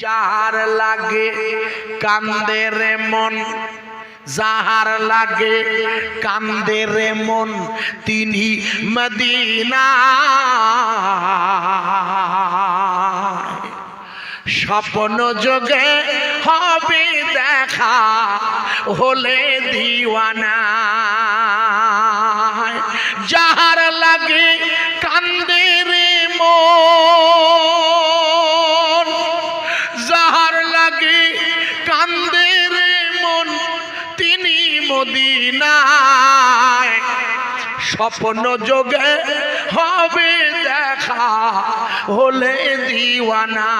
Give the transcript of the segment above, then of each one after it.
যাহার লাগে কান্দে রে মন, যাহার লাগে কান্দে রে মন তিনি মদিনা। স্বপ্ন যোগে হবে দেখা হলে দিওয়ানা। যাহার লাগে কান্দে রে মন স্বপ্ন যোগে হবে দেখা হলে দিওয়ানা।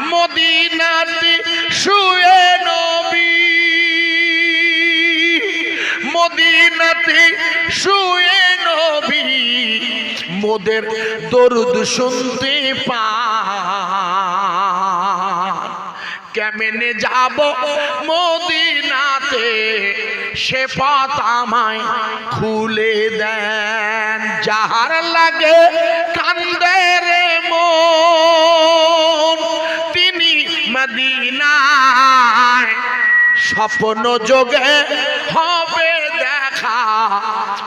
মদিনাতে শুয়ে নবী। মদিনাতে শুয়ে নবী। মোদের দরুদ শুনতে পান। কেমনে যাব মদিনাতে? সে পথ আমায় খুলে দেন। যাহার লাগে কান্দে রে তিনি মদিনায় স্বপ্ন যোগে হবে দেখা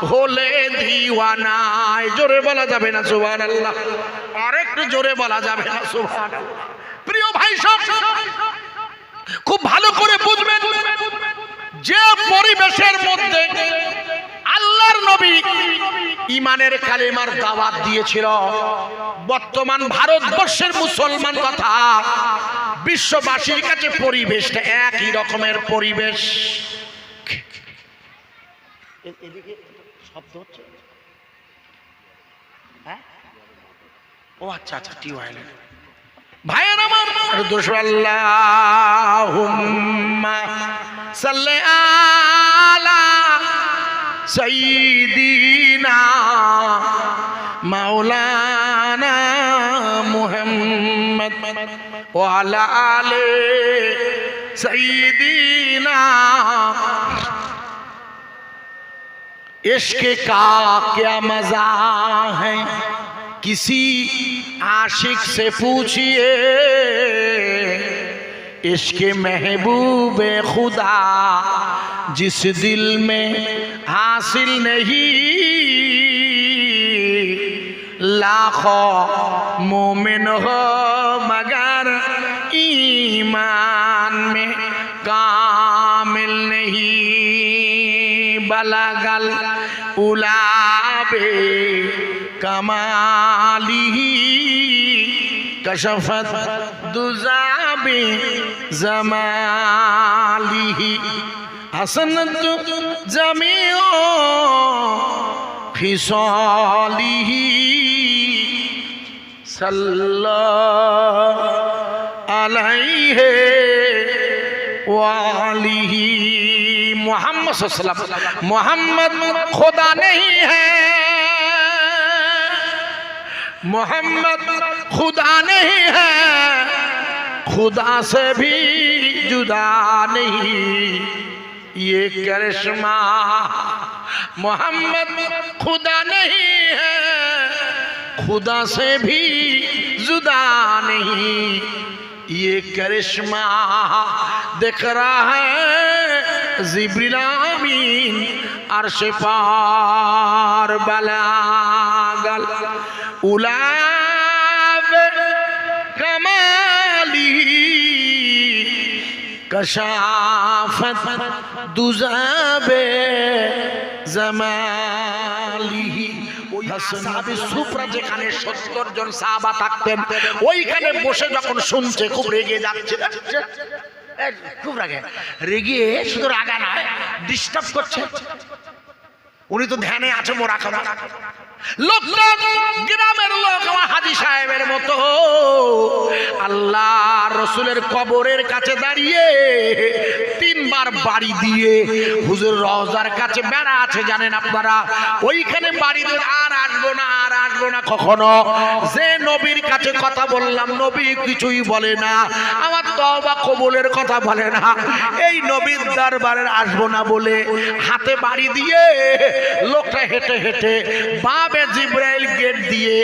হলে দিওয়ানায়। জোরে বলা যাবে না সুবহান আল্লাহ আরেকটু জোরে বলা যাবে না সুবহান প্রিয় ভাই সব, খুব ভালো করে বুঝবেন। যে পরিবেশের মধ্যে আল্লাহর নবী ইমানের কালিমার দাওয়াত দিয়েছিল। বর্তমান ভারতবর্ষের মুসলমান কথা বিশ্ববাসীর কাছে পরিবেশটা একই রকমের পরিবেশ। এদিকে শব্দ হচ্ছে? হ্যাঁ? ও আচ্ছা আচ্ছা টিউবওয়েল ভাইয়ের আমার صلی اللہ سیدینا مولانا محمد وعلا آل سیدینا عشق کا کیا مزہ ہے؟ کسی عاشق سے پوچھئے عشق محبوب خدا، جس دل میں حاصل نہیں۔ لاکھوں مومن ہو مگر ایمان میں کامل نہیں۔ بلگل اولاب کمالی، کشفت دوزار بجماله حسنت جميع خصاله صلى عليه وآله محمد صلى الله عليه وسلم محمد خدا نہیں ہے محمد خدا نہیں ہے خدا سے بھی جدا نہیں۔ یہ کرشمہ محمد خدا نہیں ہے۔ خدا سے بھی جدا نہیں۔ یہ کرشمہ دیکھ رہا ہے۔ زبریل آمین، عرش پار بلاغل اولاد কশাফত দুজাবে জামালিহি। ওই সুফরা যেখানে সাহাবা থাকতেন, ওইখানে বসে যখন শুনছে, খুব রেগে যাচ্ছে। রেগে। ডিস্টার্ব করছে। উনি তো ধ্যানে আছে, মোরা গ্রামের লোক আমার সাহেবের মতো। আল্লাহর রসুলের কবরের কাছে দাঁড়িয়ে তিনবার বাড়ি দিয়ে কাছে বেড়া আছে, জানেন আপনারা? ওইখানে বাড়ি দিয়ে আর আসব না, আর আসব না কখনো। যে নবীর কাছে কথা বললাম, নবী কিছুই বলে না। আমার তবা কবুলের কথা বলে না। এই নবীর দরবারের আসব না বলে হাতে বাড়ি দিয়ে লোকটা হেঁটে হেঁটে বাবে জিব্রাইল গেট দিয়ে।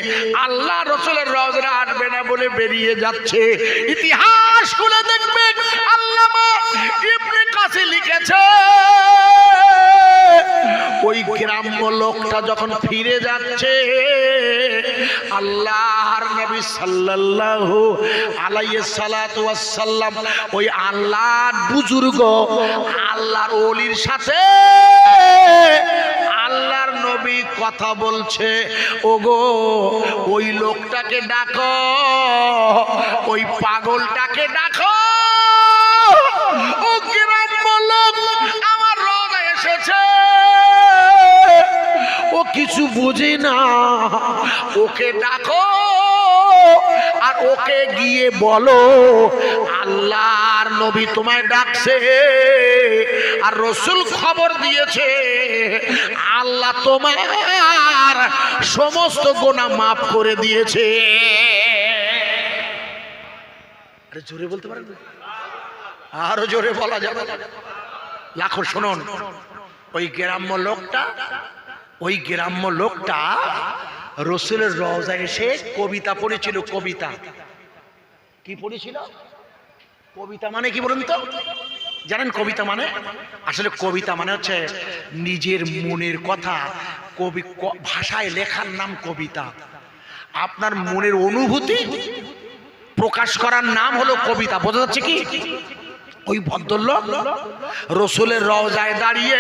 আল্লাহ রসুলের রওজরা আসবে না বলে বেরিয়ে যাচ্ছে। ইতিহাস খুলে দেখবে আল্লামা ইবনে কাসি লিখেছে। ওই গ্রাম্য লোকটা যখন ফিরে যাচ্ছে, আল্লাহর নবী সাল্লাল্লাহু আলাইহি সালাতু ওয়াসাল্লাম ওই আল্লাহর বুজুর্গ, আল্লাহর ওলির সাথে নবী কথা বলছে, ওগো, ওই লোকটাকে ডাকো, ওই পাগলটাকে ডাকো। ও আমার রোগ এসেছে। ও কিছু বুঝে না, ওকে ডাকো। আর ওকে গিয়ে বলো, আল্লাহর নবী তোমায় ডাকছে আর রসুল খবর দিয়েছে, আল্লাহ তোমার সমস্ত গোনা মাফ করে দিয়েছে। আরে জোরে বলতে পারেন আরও জোরে বলা যাবে। লাখো শুনুন, ওই গ্রাম্য লোকটা, ওই গ্রাম্য লোকটা রসুলের রওজা এসে কবিতা পড়েছিল, কবিতা। কি পড়েছিল? কবিতা মানে কি বলুন তো? জানেন কবিতা মানে? আসলে কবিতা মানে হচ্ছে নিজের মনের কথা, কবি ভাষায় লেখার নাম কবিতা। আপনার মনের অনুভূতি প্রকাশ করার নাম হলো কবিতা। বোঝা যাচ্ছে কি? ওই ভদ্রলোক রসুলের রওজায় দাঁড়িয়ে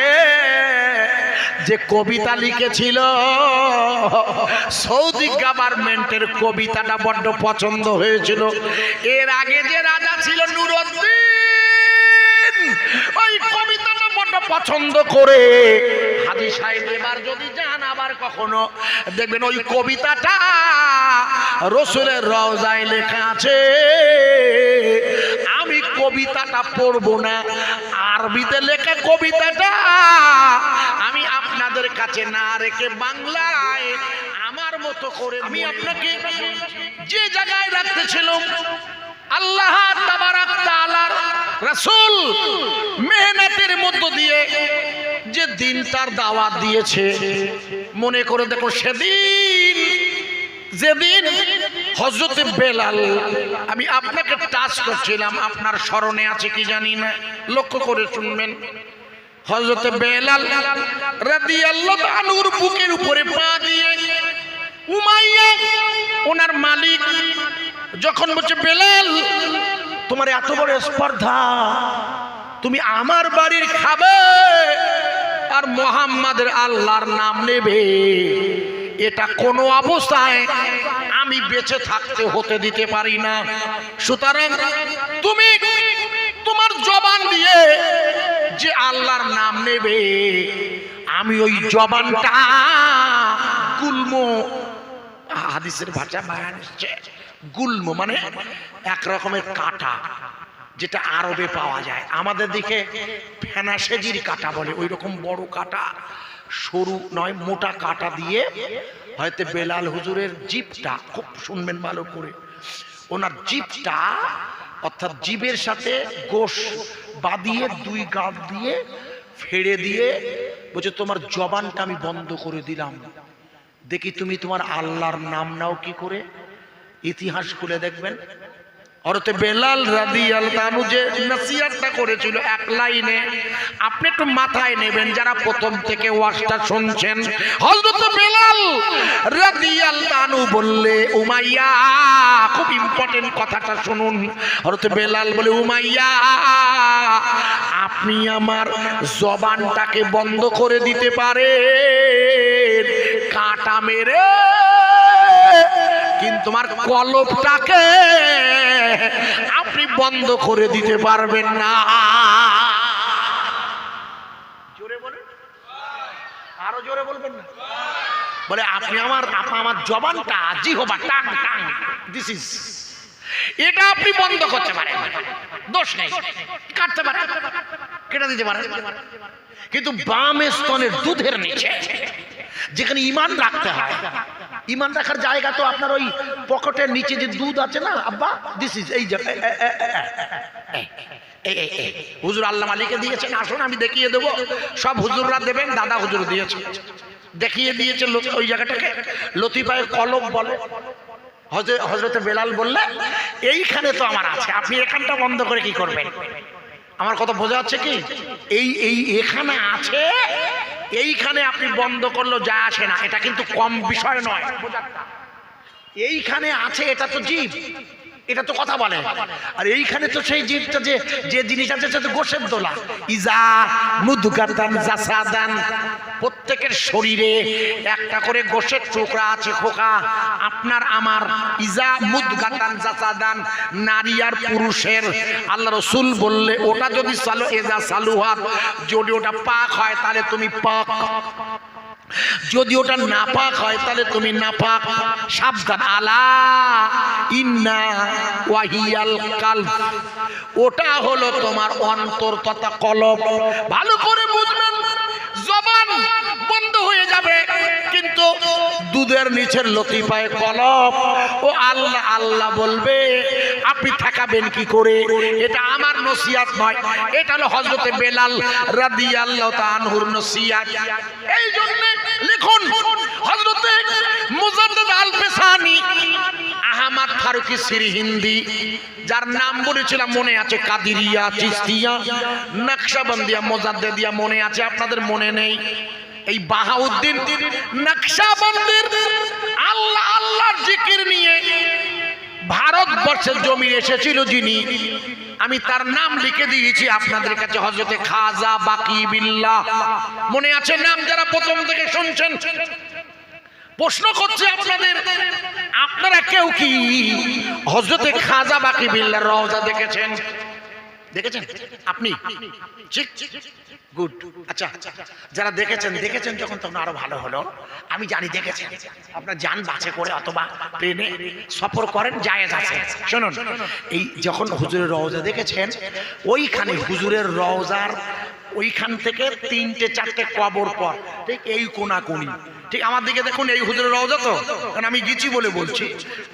যে কবিতা লিখেছিল। সৌদি গভর্নমেন্টের কবিতাটা বড্ড পছন্দ হয়েছিল। এর আগে যে রাজা ছিল নুরুদ্দিন, ওই কবিতাটা বড্ড পছন্দ করে। হাজি সাহেব, এবার যদি যান আবার কখনো, দেখবেন ওই কবিতাটা রসুলের রওজায় লেখা আছে। আমি কবিতাটা পড়ব না আরবিতে লেখা কবিতাটা। আমি আপনাদের কাছে না রেখে বাংলায় আমার মতো করে আমি আপনাকে যে জায়গায় রাখতেছিলাম আল্লাহ তাবারাক তাআলার রাসূল মেহনতের মধ্য দিয়ে যে দিনটার দাওয়াত দিয়েছে মনে করে দেখো সেদিন যেদিন হজরতে বেলাল, আমি আপনাকে টাচ করছিলাম, আপনার স্মরণে আছে কি জানি না, লক্ষ্য করে শুনবেন। হজরতে বেলাল রাদিয়াল্লাহু আনহুর বুকের উপরে পা দিয়ে উমাইয়া, ওনার মালিক, যখন বলছে, বেলাল, তোমার এত বড় স্পর্ধা, তুমি আমার বাড়ির খাবে আর মোহাম্মদের আল্লাহর নাম নেবে, এটা কোনো অবস্থায় আমি বেঁচে থাকতে হতে দিতে পারি না। সুতরাং তুমি তোমার জবান দিয়ে যে আল্লাহর নাম নেবে, আমি ওই জবানটা গুল্ম, হাদিসের ভাষা বায়ান গুল্ম মানে এক রকমের কাটা, যেটা আরবে পাওয়া যায়। আমাদের দিকে ফেনা সেজির কাটা বলে ওই রকম বড় কাটা, সরু নয়, মোটা কাটা দিয়ে হয়তো বেলাল হুজুরের জিপটা খুব শুনবেন ভালো করে। ওনার জিপটা অর্থাৎ জীবের সাথে গোশ বাঁধিয়ে, দুই গাঁট দিয়ে ফেড়ে দিয়ে বলছে, তোমার জবানটা আমি বন্ধ করে দিলাম। দেখি তুমি তোমার আল্লাহর নাম নাও কি করে? ইতিহাস খুলে দেখবেন অরতে বেলাল রাদি আলতানু যে নসিহাতটা করেছিল এক লাইনে, আপনি একটু মাথায় নেবেন যারা প্রথম থেকে ওয়াজটা শুনছেন। হযরত বেলাল রাদি আলতানু বললে, উমাইয়া, খুব ইম্পর্টেন্ট কথাটা শুনুন। হযরত বেলাল বলে, উমাইয়া, আপনি আমার জবানটাকে বন্ধ করে দিতে পারেন, কাটা মেরে তোমার কলপটাকে আপনি বন্ধ করে দিতে পারবেন না। জোরে বলেন। আরও জোরে বলবেন না। বলে আপনি আমার আপনি আমার জবানটা জিহবা টাং টাং দিস ইজ এটা আপনি বন্ধ করতে পারেন। দোষ নেই। কাটতে পারেন। কেটে দিতে পারেন। কিন্তু বাম স্তনের দুধের নিচে যেখানে ইমান রাখতে হয়। ইমান রাখার জায়গা তো আপনার ওই পকেটের নিচে যে দুধ আছে না, আব্বা দিস ইজ এই যে হুজুর আল্লাহ মালিকে দিয়েছেন, আসুন আমি দেখিয়ে দেবো। সব হুজুররা দেবেন, দাদা হুজুর দিয়েছে। দেখিয়ে দিয়েছে ওই জায়গাটাকে। লতিফায় কলম বলে। হজরতে বেলাল বললে, এইখানে তো আমার আছে, আপনি এখানটা বন্ধ করে কি করবেন? আমার কথা বোঝা যাচ্ছে কি? এই এই এখানে আছে এইখানে আপনি বন্ধ করল, যা আসে না। এটা কিন্তু কম বিষয় নয়। এইখানে আছে, এটা তো জীব। এটা তো কথা বলে। আর এইখানে তো সেই জীবটা যে যে জিনিস আছে সেটা গোসের দোলা। ইজা মুদগাতান জাসাদান প্রত্যেকের শরীরে একটা করে গোসের টুকরা আছে খোকা। আপনার আমার ইজা মুদগাতান জাসাদান নারী আর পুরুষের। আল্লাহ রসুল বললে ওটা যদি সালো এজা সালুহাত যদি ওটা পাক হয় তাহলে তুমি পাক। যদি ওটা নাপাক হয়, তাহলে তুমি নাপাক। সাবধান। আলা ইন্না ওয়াহিয়াল কাল। ওটা হলো তোমার অন্তর তথা কলব। ভালো করে বুঝবেন। জবান কিন্তু দুধের নিচের লতিফায় কলব ও আল্লাহ আল্লাহ বলবে, আপনি থাকাবেন কি করে? এটা আমার নসিয়াত নয়। এটা হলো হজরতে বেলাল রাদি আল্লাহ তানহুর নসিয়াত এই জন্য লিখুন হজরতে মুজাদ্দিদ আল পেসানি আহমদ ফারুকি সিরি হিন্দি যার নাম বলেছিলাম মনে আছে কাদিরিয়া, চিস্তিয়া, নকশাবন্দিয়া, মোজাদ্দেদিয়া মনে আছে, আপনাদের মনে নেই? এই বাহাউদ্দিন, নকশাবন্দির, আল্লাহ আল্লাহর জিকির নিয়ে ভারতবর্ষের জমি এসেছিল যিনি। আমি তার নাম লিখে দিয়েছি আপনাদের কাছে হজরতে খাজা বাকি বিল্লাহ। মনে আছে নাম যারা প্রথম থেকে শুনছেন? প্রশ্ন করছে আপনাদের, আপনারা কেউ কি হজরতে খাজা বাকি বিল্লার রওজা দেখেছেন? দেখেছেন? আপনি? ঠিক? গুড আচ্ছা যারা দেখেছেন দেখেছেন যখন তখন আরও ভালো হলো। আমি জানি দেখেছেন। আপনার যান বাসে করে অথবা ট্রেনে সফর করেন, জায়েজ আছে। শুনুন, এই যখন হুজুরের রওজা দেখেছেন, ওইখানে হুজুরের রওজার ওইখান থেকে তিনটে, চারটে কবর পর, ঠিক এই কোনা কোনি ঠিক আমার দিকে দেখুন, এই হুজুরের রওজা তো? কারণ আমি গেছি বলে বলছি।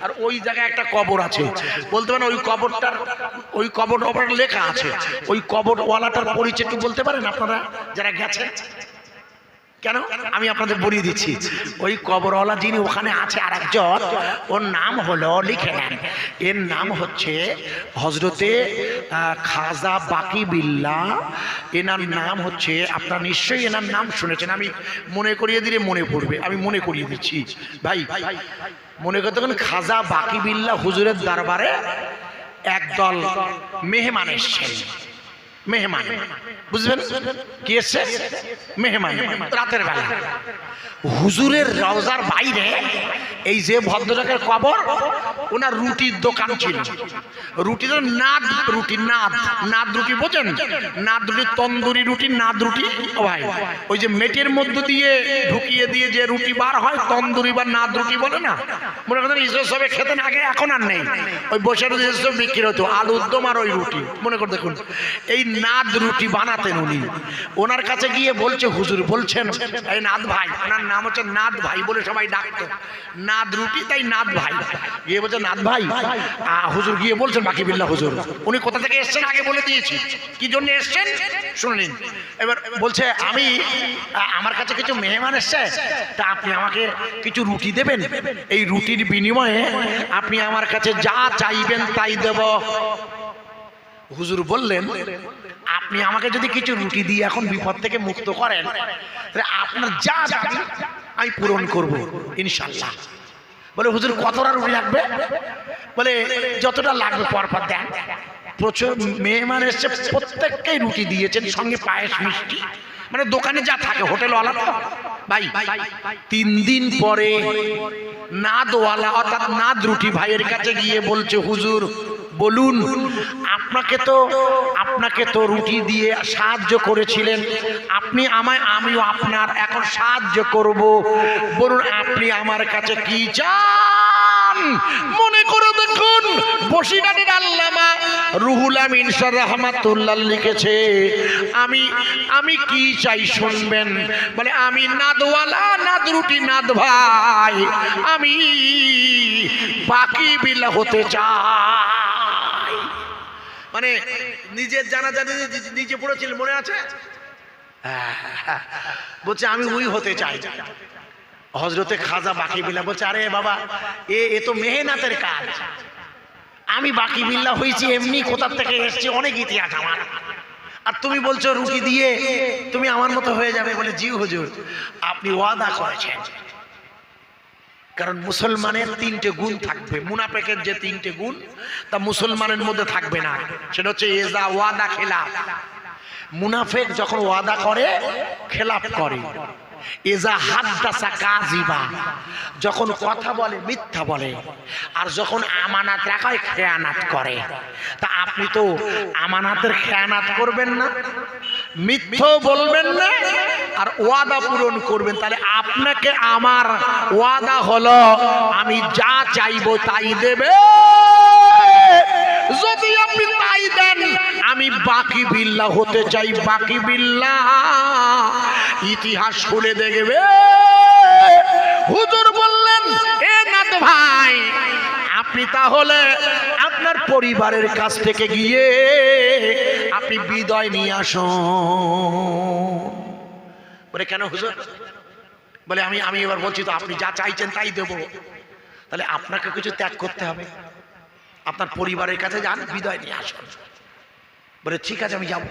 আর ওই জায়গায় একটা কবর আছে। বলতে পারেন ওই কবরটার, ওই কবর ওপর লেখা আছে। ওই কবরওয়ালাটার পরিচয় একটু বলতে পারেন? আপনারা? যারা গেছেন কেন? আমি আপনাদের বলিয়ে দিচ্ছি। ওই কবরওয়ালা যিনি ওখানে আছে আর একজন ওর নাম হলো লিখে নেন। এর নাম হচ্ছে হজরতে খাজা বাকি বিল্লা। এনার নাম হচ্ছে, আপনারা নিশ্চয়ই এনার নাম শুনেছেন। আমি মনে করিয়ে দিলে মনে পড়বে। আমি মনে করিয়ে দিচ্ছি। ভাই, মনে করতে খাজা বাকি বিল্লা হুজুরের দরবারে একদল মেহমান এসছেন। মেহমান। বুঝবেন? কি এসছে? মেহমান। রাতের বেলা। হুজুরের রওজার বাইরে এই যে ভদ্রলোকের কবর, ওনার রুটির দোকান ছিল। রুটি তো নাদ রুটি, নাদ। নাদ রুটি বোঝেন? নাদ রুটি, তন্দুরি রুটি, নাদ রুটি। ভাই, ওই যে মেটের মধ্য দিয়ে ঢুকিয়ে দিয়ে যে রুটি বার হয়, তন্দুরি বা নাদ রুটি বলে না? মনে করেন ঈশ্বর সবে খেতেন আগে এখন আর নেই। ওই বসে রুটি বিক্রি হতো, আলুর দম আর ওই রুটি। মনে করে দেখুন, এই নাদ রুটি বানাতেন উনি। ওনার কাছে গিয়ে বলছে, হুজুর বলছেন, এই নাদ ভাই, ওনার নাম হচ্ছে নাদ ভাই বলে সবাই ডাকতো। নাদ রুটি, তাই নাদ ভাই। গিয়ে বলছে, নাদ ভাই হুজুর গিয়ে বলছেন, বাকি বিল্লা হুজুর, উনি কোথা থেকে এসছেন আগে বলে দিয়েছি। কি জন্য এসছেন? শুনে নিন। এবার বলছে, আমি আমার কাছে কিছু মেহমান এসছে, তা আপনি আমাকে কিছু রুটি দেবেন? এই রুটির বিনিময়ে আপনি আমার কাছে যা চাইবেন তাই দেব। হুজুর বললেন আপনি আমাকে যদি কিছু রুটি দিয়ে এখন বিপদ থেকে মুক্ত করেন, তাহলে আপনার যা দাবি আমি পূরণ করব ইনশাল্লাহ বলে, হুজুর কতটা রুটি লাগবে? বলে, যতটা লাগবে পর পর দেন। প্রচুর মেহমান এসছে, প্রত্যেককেই রুটি দিয়েছেন, সঙ্গে পায়েস, মিষ্টি। মানে দোকানে যা থাকে, হোটেলওয়ালা তো। ভাই, তিন দিন পরে নাদওয়ালা, অর্থাৎ নাদ রুটি ভাইয়ের কাছে গিয়ে বলছে, হুজুর বলুন, আপনাকে তো আপনাকে তো রুটি দিয়ে সাহায্য করেছিলেন। আপনি আমায়, আমিও আপনার এখন সাহায্য করব। বলুন, আপনি আমার কাছে কি চান? মনে করে দেখুন বসিরাটের আল্লামা রুহুল আমিন শাহ রহমাতুল্লাহ লিখেছে, আমি আমি কি চাই শুনবেন? বলে, আমি নাদওয়ালা নাদ রুটি নাদ ভাই আমি বাকি বিলা হতে চাই। মানে নিজের জানা জানি নিজে পড়েছিল, মনে আছে? বলছে, আমি ওই হতে চাই। হজরতে খাজা বাকি বিল্লা বলছে, আরে বাবা, এ এ তো মেহনাতের কাজ। আমি বাকি বিল্লা হয়েছি, এমনি কোথার থেকে এসছি, অনেক ইতিহাস আমার। আর তুমি বলছো রুটি দিয়ে, তুমি আমার মতো হয়ে যাবে বলে, জি হুজুর, আপনি ওয়াদা করেছেন। কারণ মুসলমানের তিনটে গুণ থাকবে, মুনাফেকের যে তিনটে গুণ, তা মুসলমানের মধ্যে থাকবে না। সেটা হচ্ছে এজা ওয়াদা খেলা মুনাফেক যখন ওয়াদা করে, খেলাফ করে। এজা হাদ্দাসা কাজিবা যখন কথা বলে, মিথ্যা বলে, আর যখন আমানাত রাখায় খেয়ানাত করে। তা আপনি তো আমানাতের খেয়ানাত করবেন না। মিথ্যও বলবেন না, আর ওয়াদা পূরণ করবেন। তাহলে আপনাকে আমার ওয়াদা হলো, আমি যা চাইব তাই দেবে। যদি আপনি তাই দেন, আমি বাকি বিল্লা হতে চাই, বাকি বিল্লা ইতিহাস খুলে দেখবে। হুজুর বললেন, এ নাত ভাই, আপনি তাহলে আপনার পরিবারের কাছ থেকে গিয়ে আপনি বিদয় নিয়ে আসুন। বলে, কেন হুজুর? বলে, আমি আমি এবার বলছি তো, আপনি যা চাইছেন তাই দেব। তাহলে আপনাকে কিছু ত্যাগ করতে হবে। আপনার পরিবারের কাছে যান, বিদায় নিয়ে আসুন। বলে, ঠিক আছে, আমি যাব।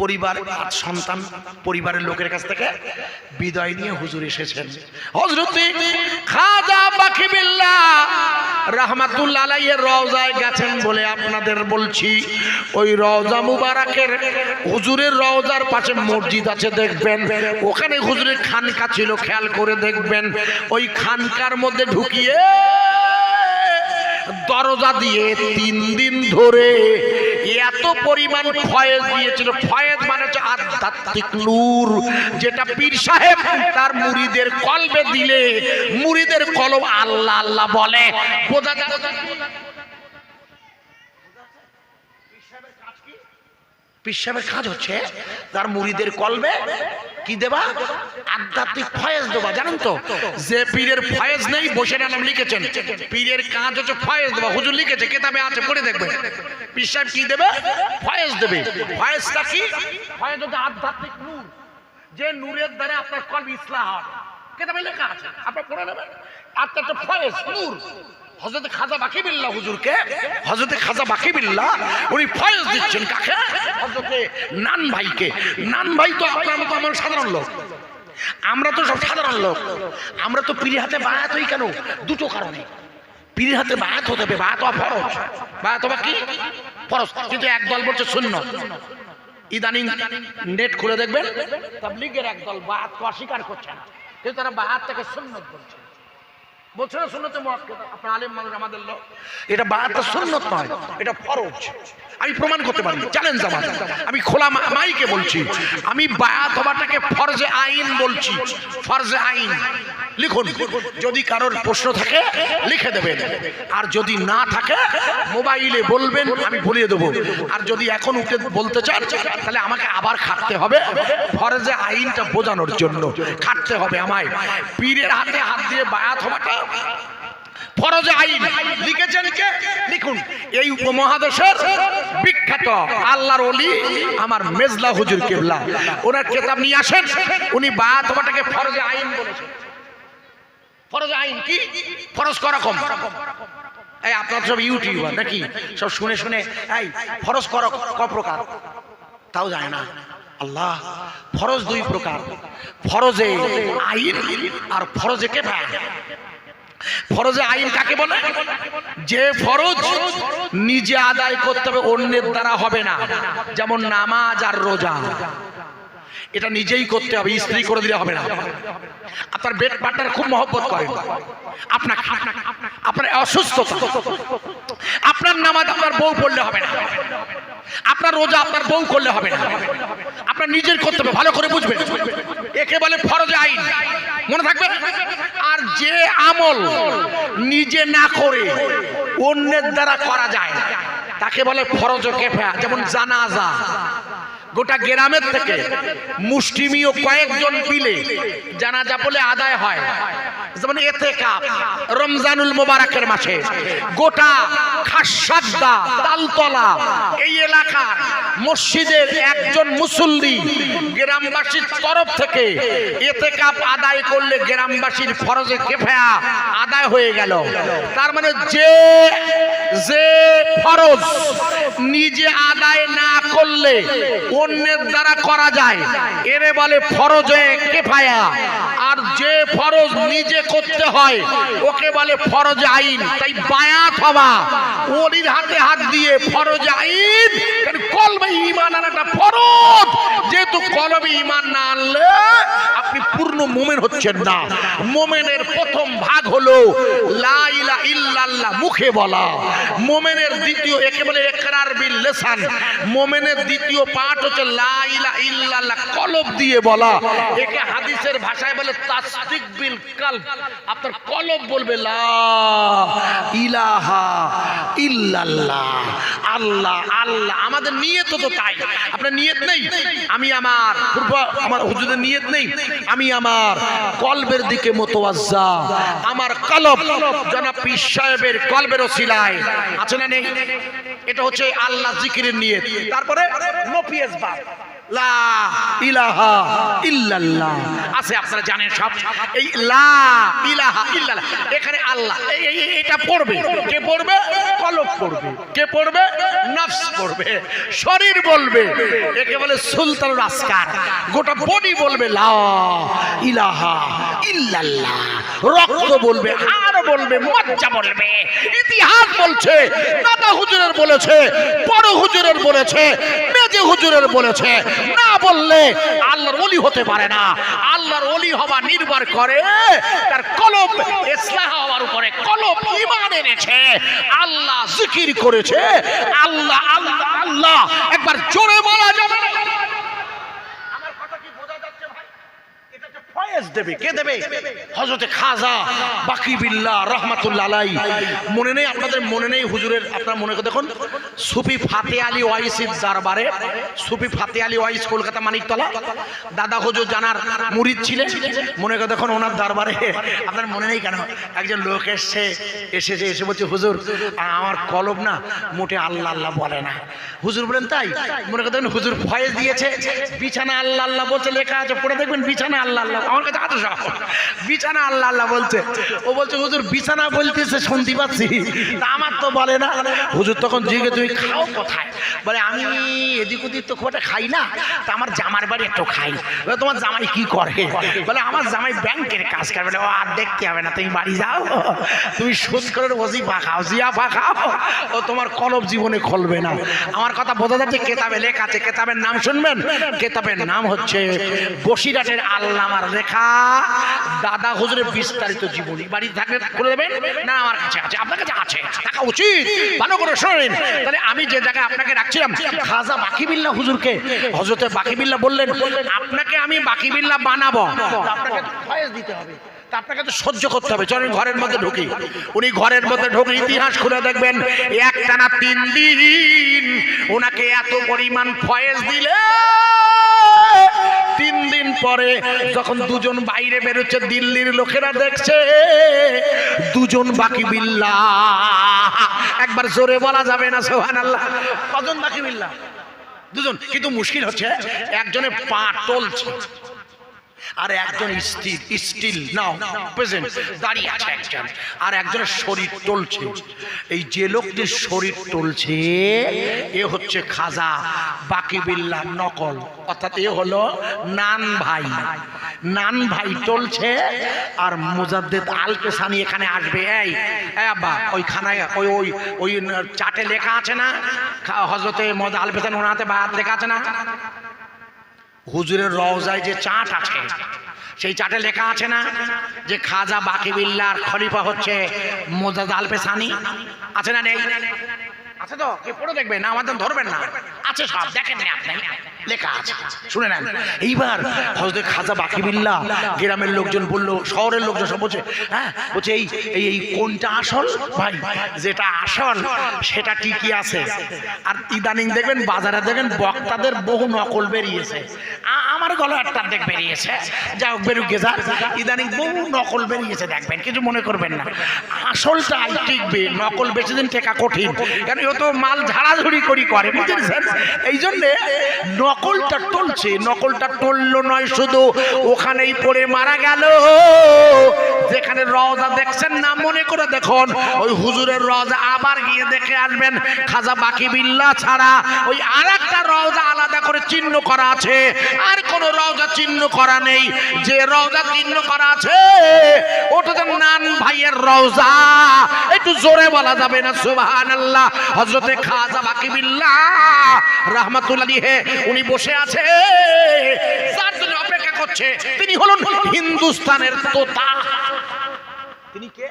পরিবার আর সন্তান পরিবারের লোকের কাছ থেকে বিদায় নিয়ে হুজুর এসেছেন। হজরতে খাজা বাকিবিল্লা রহমাতুল্লাহ রওজায় গেছেন বলে আপনাদের বলছি। ওই হুজুরের পাশে মসজিদ আছে, দেখবেন। ওখানে হুজুরের খানকা ছিল, খেয়াল করে দেখবেন। ওই খানকার মধ্যে ঢুকিয়ে দরজা দিয়ে তিন দিন ধরে এত পরিমাণ ফয়েজ দিয়েছিল। ফয়েজ মানে হচ্ছে আধ্যাত্মিক নূর, যেটা পীর সাহেব তার মুড়িদের কলবে দিলে, মুড়িদের কলম আল্লাহ আল্লাহ বলে। বোঝা পিসাবের কাজ হচ্ছে তার মুড়িদের কলবে কি দেবা? আধ্যাত্মিক ফয়েজ দেবা, জানেন তো? যে পীরের ফয়েজ নেই, বসে নাম লিখেছেন। পীরের কাজ হচ্ছে ফয়েজ দেবা হুজুর লিখেছে, কেতাবে আছে, পড়ে দেখবে। পীর সাহেব কি দেবে? ফয়েজ দেবে। ফয়েজটা কি? ফয়েজ হচ্ছে আধ্যাত্মিক নূর। যে নূরের দ্বারা আপনার কলব ইসলাম। হবে কেতাবে লেখা আছে, আপনার পড়ে নেবেন। আপনার তো ফয়েজ, নূর। খাজা বাকিবিল্লাহ হুজুরকে? খাজা উনি ফয়েজ কাকে? নান ভাইকে। নান ভাই তো আমার সাধারণ লোক। আমরা তো সব সাধারণ লোক। আমরা তো পীরের হাতে বায়াত হই কেন? দুটো কারণে। পীরের হাতে বায়াত হতে হবে, বায়াত হওয়া বায়াত হওয়া কি? ফরজ। কিন্তু একদল বলছে শূন্য। ইদানিং নেট খুলে দেখবেন? তাবলিগের একদল বায়াত অস্বীকার করছে না। কিন্তু তারা বায়াত থেকে সুন্নত বলছে। বলছে না মুআক্কাদা আপনার আলেম মানুষ আমাদের লোক। এটা বায়াতটা সুন্নত নয়, এটা ফরজ। আমি প্রমাণ করতে পারি চ্যালেঞ্জ আমার। আমি খোলা মাইকে বলছি, আমি বায়াত হওয়াটাকে ফরজে আইন বলছি, ফরজে আইন। লিখুন। যদি কারোর প্রশ্ন থাকে, লিখে দেবেন। আর যদি না থাকে, মোবাইলে বলবেন, আমি ভুলিয়ে দেবো। আর যদি এখন উঠে বলতে চান, তাহলে আমাকে আবার খাটতে হবে। ফরজে আইনটা বোঝানোর জন্য খাটতে হবে আমায়। পীরের হাতে হাত দিয়ে বায়াত হওয়াটা ফরজে আইন। লিখেছেন উপমহাদেশের বিখ্যাত আল্লাহর অলি আমার মেজলা হুজুর কেবলা। ওনার কেতাব নিয়ে আসেন। উনি বায়াত হওয়াটাকে ফরজে আইন বলেছেন। আইন ফরজ এই আপনার সব নাকি? সব শুনে শুনে ফরজ প্রকার? তাও যায় না। আল্লাহ, ফরজ দুই প্রকার। ফরজে আইন আর ফরজে কে ফরজে আইন কাকে বলে? যে ফরজ নিজে আদায় করতে হবে, অন্যের দ্বারা হবে না। যেমন নামাজ আর রোজা। এটা নিজেই করতে হবে, স্ত্রী করে দিলে হবে না। আপনার বেড পার্টনার খুব মহব্বত করে। আপনার আপনার অসুস্থতা। আপনার নামাজ আপনার বউ পড়লে হবে না। আপনার রোজা আপনার বউ করলে হবে না। আপনার নিজের করতে হবে ভালো করে বুঝবেন। একে বলে ফরজ আইন। মনে থাকবে? আর যে আমল নিজে না করে অন্যের দ্বারা করা যায় তাকে বলে ফরজ কেফা, যেমন জানাজা। গোটা গ্রামের থেকে মুষ্টিমীয় কয়েকজন পিলে জানাজা বলে আদায় হয়। এতে কাপ রমজানুল মোবারকের মাসে গোটা খাসাদ্দা তালতলা, এই এলাকার মসজিদের একজন মুসল্লি গ্রামবাসীর তরফ থেকে এতে কাপ আদায় করলে গ্রামবাসীর ফরজে কেফায়া আদায় হয়ে গেল। তার মানে যে যে ফরজ নিজে আদায় না করলে অন্যের দ্বারা করা যায়। এরে বলে, ফরজে কেফায়া। আর যে ফরজ নিজে করতে হয়, ওকে বলে ফরজ আইন। তাই বায়াত হওয়া ওরির হাতে হাত দিয়ে ফরজ আইন কলবে ইমান আনাটা ফরজ। যেহেতু কলবে ইমান না আনলে আপনি পূর্ণ মোমেন হচ্ছেন না। মোমেনের প্রথম ভাগ হলো লা ইলাহা ইল্লাল্লাহ মুখে বলা। মোমেনের দ্বিতীয় একে বলে একরার বিল লিসান। মোমেনের দ্বিতীয় পাঠ হচ্ছে লা ইলাহা ইল্লাল্লাহ কলব দিয়ে বলা। একে হাদিসের ভাষায় বলে তাসদিক বিল কলব। আপনার কলব বলবে লা ইলাহা ইল্লাল্লাহ। আল্লাহ আল্লাহ। আমাদের নিয়ত তো তাই। আপনার নিয়ত নেই? আমি আমার আমার হুজুরের নিয়ত নেই। আমি আমার কলবের দিকে মোতওয়াজ্জা। আমার কলব জনাব পীর সাহেবের কলবের ওসিলায়। আছে না নেই? এটা হচ্ছে আল্লাহ জিকিরের নিয়ত। তারপরে বাপ লা ইলাহা এই লা ইলাহা এখানে আল্লাহ। এটা পড়বে। কে পড়বে? কে পড়বে? পড়বে। শরীর বলবে। একে বলে সুলতান আসকার গোটা বডি বলবে লা ইলাহা ইল্লাল্লাহ। রক্ত বলবে আর বলবে, মজ্জা বলবে। ইতিহাস বলছে, দাদা হুজুরের বলেছে, বড় হুজুরের বলেছে, মেজে হুজুরের বলেছে। না বললে আল্লাহর অলি হতে পারে না। আল্লাহর হওয়া নির্ভর করে তার কলম ইসলাহ হওয়ার উপরে। কলম ইমান এনেছে। আল্লাহ জিকির করেছে। আল্লাহ আল্লাহ আল্লাহ। একবার জোরে বলা যাবে না আমার কথা কি বোঝা যাচ্ছে ভাই এটা খাজা মনে নেই মনে নেই হুজুরের, আপনার সুফি ফাতে সুফি ফাতে ওয়াইস কলকাতা মানিকতলা, দাদা হুজুর জানার মুরিদ ছিলেন। মনে করে দেখুন, ওনার দরবারে, আপনার মনে নেই কেন? একজন লোক এসছে, এসেছে, এসে বলছে, হুজুর, আমার কলব না মোটে আল্লাহ আল্লাহ বলে না। হুজুর বলেন, তাই? মনে করে দেখুন, হুজুর ফয়েজ দিয়েছে, বিছানা আল্লাহ আল্লাহ বলছে, লেখা আছে, পড়ে দেখবেন, বিছানা আল্লাহ আল্লাহ আমার কাছে আছে সব বিছানা আল্লাহ আল্লাহ বলছে। ও বলছে, হুজুর, বিছানা বলতেছে শুনতে পাচ্ছি। আমার তো বলে না। হুজুর তখন জিগে তুমি খাও কোথায়? বলে, আমি এদিক ওদিক তো খুব একটা খাই না। তা আমার জামার বাড়ি একটু খাই। বলে, তোমার জামাই কি করে? বলে, আমার জামাই ব্যাংকের কাজ করে। বলে, ও, আর দেখতে হবে না, তুমি বাড়ি যাও। তুমি সুদ করে ওজিফা খাও, জিয়াফা খাও। ও তোমার কলব জীবনে খুলবে না। আমার কথা বোঝা যাচ্ছে, কেতাবে লেখা আছে। কেতাবের নাম শুনবেন? কেতাবের নাম হচ্ছে বসিরাটের আল্লামার লেখা দাদা হুজুরের বিস্তারিত জীবনী বাড়ি থাকলে করে দেবেন? না, আমার কাছে আছে, আপনার কাছে আছে, থাকা উচিত। ভালো করে শোনেন। তাহলে আমি যে জায়গায় আপনাকে রাখছিলাম, খাজা বাকিবিল্লা হুজুরকে হজরতে বাকিবিল্লা বললেন, আপনাকে আমি বাকিবিল্লা বানাবো। আপনাকে দিতে হবে। আপনাকে তো সহ্য করতে হবে। চলেন ঘরের মধ্যে ঢুকি। উনি ঘরের মধ্যে ঢুকে ইতিহাস খুলে দেখবেন এক টানা তিন দিন ওনাকে এত পরিমাণ ফয়েজ দিলে পরে যখন দুজন বাইরে বেরোচ্ছে, দিল্লির লোকেরা দেখছে, দুজন বাকি বিল্লা। একবার জোরে বলা যাবে না সোহান আল্লাহ কজন বাকি বিল্লা? দুজন। কিন্তু মুশকিল হচ্ছে, একজনে পা টলছে আর একজন স্থির স্টিল নাও প্রেজেন্ট দাঁড়িয়ে আছে একজন। আর একজনের শরীর টলছে। এই যে লোকটির শরীর টলছে এ হচ্ছে খাজা বাকি বিল্লাহ নকল। অর্থাৎ এ হলো নান ভাই। নান ভাই টলছে আর মুজাদ্দেদ আল পেসানি এখানে আসবে। এই আব্বা ওই খানায় ওই ওই ওই চাটে লেখা আছে না? হজরতে মদ আল পেসানি ওনাতে বায়াত লেখা আছে না? হুজুরের রওজায় যে চাট আছে, সেই চাটে লেখা আছে না যে খাজা বাকি বিল্লার খলিফা হচ্ছে মোজাদ আল পেসানি আছে না নেই? আছে তো? কে পড়ে দেখবেন? আমাদের ধরবেন না। আছে সব দেখেন না আপনি? লেখা আছে শুনে নেন, এইবার হজরত খাজা বাকিবিল্লা গ্রামের লোকজন বলল, শহরের লোকজন সব বলছে হ্যাঁ বলছে, এই এই কোনটা আসল? ভাই, যেটা আসল, সেটা ঠিকই আছে। আর ইদানিং দেখবেন, বাজারে দেখবেন, বক্তাদের বহু নকল বেরিয়েছে। আমার গলা একটা দেখ বেরিয়েছে। যা হোক, বেরুক গেছা ইদানিং বহু নকল বেরিয়েছে, দেখবেন, কিছু মনে করবেন না। আসলটাই টিকবে, নকল বেশি দিন টেকা কঠিন। কেন, ও তো মাল ঝাড়াঝুড়ি করি করে, বুঝেছেন? এই জন্যে নকলটা টলছে, নকলটা টললো নয় শুধু, ওখানেই পড়ে মারা গেল। যেখানে রওজা দেখছেন না, মনে করে দেখুন, ওই হুজুরের রওজা আবার গিয়ে দেখে আসবেন, খাজা বাকি বিল্লা ছাড়া। ওই আর একটা রওজা আলাদা করে চিহ্ন করা আছে, আর কোন রওজা চিহ্ন করা নেই। যে রওজা চিহ্ন করা আছে, ওটা তো নান ভাইয়ের রওজা। একটু জোরে বলা যাবে না সুবহান আল্লাহ হজরতে খাজা বাকি বিল্লা রহমাতুল্লাহ উনি বসে আছে। যার জন্য অপেক্ষা করছে। তিনি হলেন হিন্দুস্তানের তোতা। তিনি কে?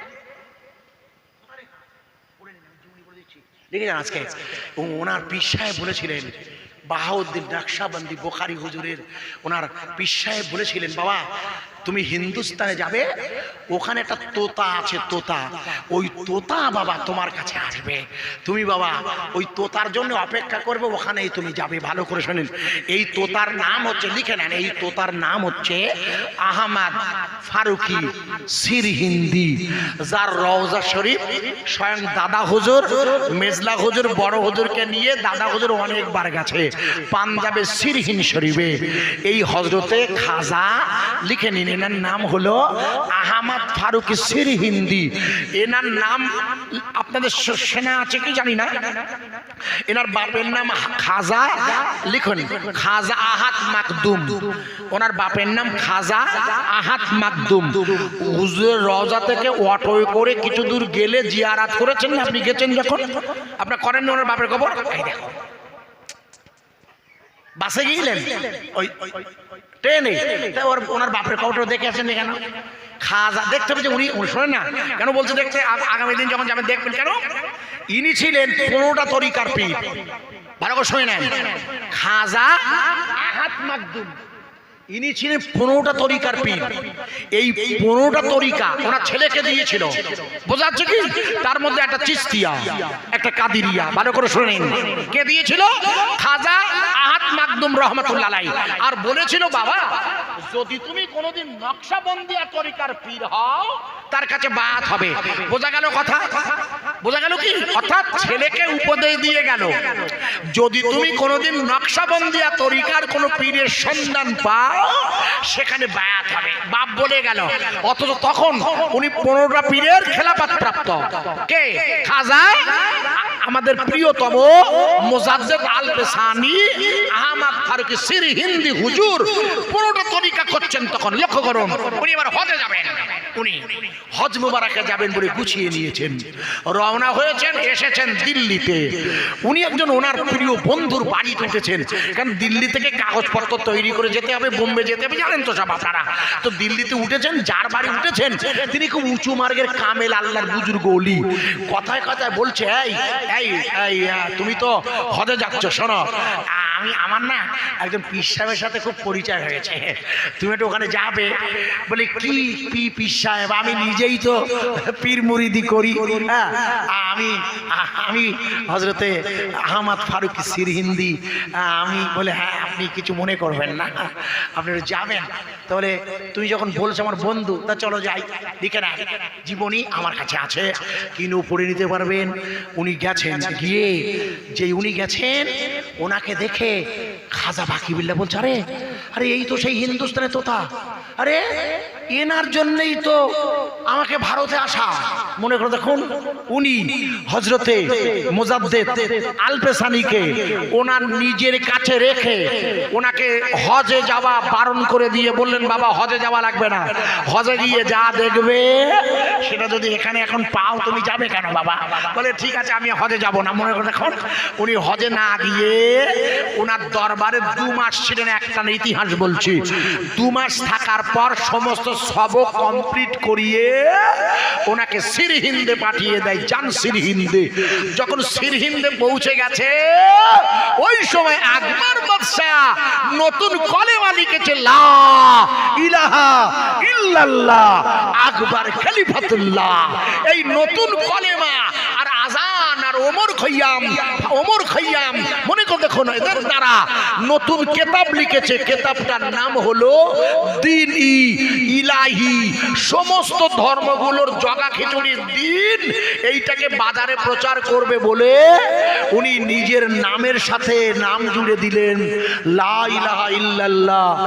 আজকে। ওনার পীর বলেছিলেন, বাহাউদ্দিন নকশাবন্দি বোখারি হুজুরের, ওনার পীর সাহেব বলেছিলেন, বাবা তুমি হিন্দুস্তানে যাবে, ওখানে একটা তোতা আছে, তোতা। ওই তোতা বাবা তোমার কাছে আসবে। তুমি বাবা, ওই তোতার জন্য অপেক্ষা করবে, ওখানেই তুমি যাবে। ভালো করে শোনেন এই তোতার নাম হচ্ছে, লিখে নেন, এই তোতার নাম হচ্ছে আহমাদ ফারুকি, সির হিন্দি। যার রওজা শরীফ স্বয়ং দাদা হুজুর, মেজলা হুজুর, বড় হুজুরকে নিয়ে দাদা হুজুর অনেকবার গেছে পাঞ্জাবে সিরহিন শরীফে। এই হজরতে খাজা, লিখে নিন এনার নাম হলো আহমদ ফারুক সির হিন্দি। এনার নাম আপনাদের সেনা আছে কি জানি না? এনার বাপের নাম খাজা, লিখুন, খাজা আহাত মাকদুম। ওনার বাপের নাম খাজা আহাত মাকদুম। হুজুরের রজা থেকে অটো করে কিছু দূর গেলে জিয়ারাত করেছেন আপনি গেছেন যখন? আপনার করেন ওনার বাপের খবর বাসে গিয়েছিলেন? ওই ট্রেনে ওর ওনার বাপের কবরটা দেখে আসেন কেন? খাজা দেখতে হবে যে উনি শোনেন না। কেন বলছে দেখতে? আ- আগামী দিন যখন যাবেন দেখবেন কেন? ইনি ছিলেন পনেরোটা তরিকার পীর। ভালো করে শুনে নেন। খাজা আহাত মাকদুম। ইনি ছিলেন পনেরোটা তরিকার পীর। এই পনেরোটা তরিকা ওনার ছেলেকে দিয়েছিল। বোঝা যাচ্ছে কি? তার মধ্যে একটা চিস্তিয়া, একটা কাদিরিয়া। ভালো করে শুনেন কে দিয়েছিল? খাজা আহাত মাকদুম রহমতুল্লাহ। আর বলেছিল বাবা যদি তুমি কোনোদিন নকশাবন্দিয়া তরিকার পীর হও তার কাছে বাত হবে। বোঝা গেল কথা? বোঝা গেল কি? অর্থাৎ ছেলেকে উপদেশ দিয়ে গেল। যদি তুমি কোনোদিন নকশাবন্দিয়া তরিকার কোনো পীরের সন্ধান পাও, সেখানে বায়াত হবে। বাপ বলে গেল। অথচ তখন উনি পনেরোটা পীরের খেলাপাত প্রাপ্ত। কে? খাজা? আমাদের প্রিয়তম মোজাদ্দেদ আল পেসানি আহমদ ফারুকি সির, হিন্দি হুজুর। পনেরোটা তরিকা করছেন তখন। লক্ষ্য করুন, উনি এবার হজে যাবেন। উনি হজ মুবারাকে যাবেন বলে গুছিয়ে নিয়েছেন। রওনা হয়েছেন, এসেছেন দিল্লিতে। উনি একজন ওনার প্রিয় বন্ধুর বাড়ি উঠেছেন কারণ দিল্লি থেকে কাগজপত্র তৈরি করে যেতে হবে, বোম্বে যেতে হবে, জানেন তো সব আপনারা। তো দিল্লিতে উঠেছেন, যার বাড়ি উঠেছেন, তিনি খুব উঁচু মার্গের কামেল আল্লাহর বুজুর্গ অলি। কথায় কথায় বলছে এই এই, তুমি তো হজে যাচ্ছ, শোনো আমি, আমার না একজন পীর সাথে খুব পরিচয় হয়েছে। তুমি একটু ওখানে যাবে। বলে, কি পি পীর আমি নিজেই তো পীর মুরিদি করি। হ্যাঁ আমি আমি হজরতে আহমদ ফারুক সির হিন্দি আমি বলে হ্যাঁ আপনি কিছু মনে করবেন না। আপনি যাবেন। তাহলে তুমি যখন বলছো আমার বন্ধু, তা চলো যাই। লিখে না জীবনী আমার কাছে আছে। কিনেও পড়ে নিতে পারবেন? উনি গেছেন। গিয়ে যে উনি গেছেন, ওনাকে দেখে খাজা বাকি বিল্লা বলছে, আরে আরে, এই তো সেই হিন্দুস্তানে তোতা। আরে, এনার জন্যই তো আমাকে ভারতে আসা। মনে করো দেখুন, উনি হজরতে মোজাদ্দেদ আলপেসানিকে ওনার নিজের কাছে রেখে ওনাকে হজে যাওয়া বারণ করে দিয়ে বললেন, বাবা, হজে যাওয়া লাগবে না। হজে গিয়ে যা দেখবে সেটা যদি এখানে এখন পাও, তুমি যাবে কেন বাবা? বলে, ঠিক আছে, আমি হজে যাব না। মনে করে দেখুন, উনি হজে না গিয়ে ওনার দরবারে দু মাস ছিলেন একটা ইতিহাস বলছি। দু মাস থাকার পর সমস্ত সবক কমপ্লিট করিয়ে ওনাকে সির সিরহিন্দে পাঠিয়ে দেয়, যান সিরহিন্দে। যখন সিরহিন্দে পৌঁছে গেছে, ওই সময় আকবর বাদশাহ নতুন কলেমা লিখেছে লা ইলাহা ইল্লাল্লাহ! আকবর খলিফাতুল্লাহ এই নতুন কলেমা আর আজান আর ওমর খৈয়াম ওমর খৈয়াম, মনে করে দেখো না, এদের দ্বারা নতুন কেতাব লিখেছে। কেতাবটার নাম হলো দিন ই ইলাহি। সমস্ত ধর্মগুলোর জগা খিচুড়ির দিন এইটাকে বাজারে প্রচার করবে বলে উনি নিজের নামের সাথে নাম জুড়ে দিলেন। লা ইলাহা ইল্লাল্লাহ।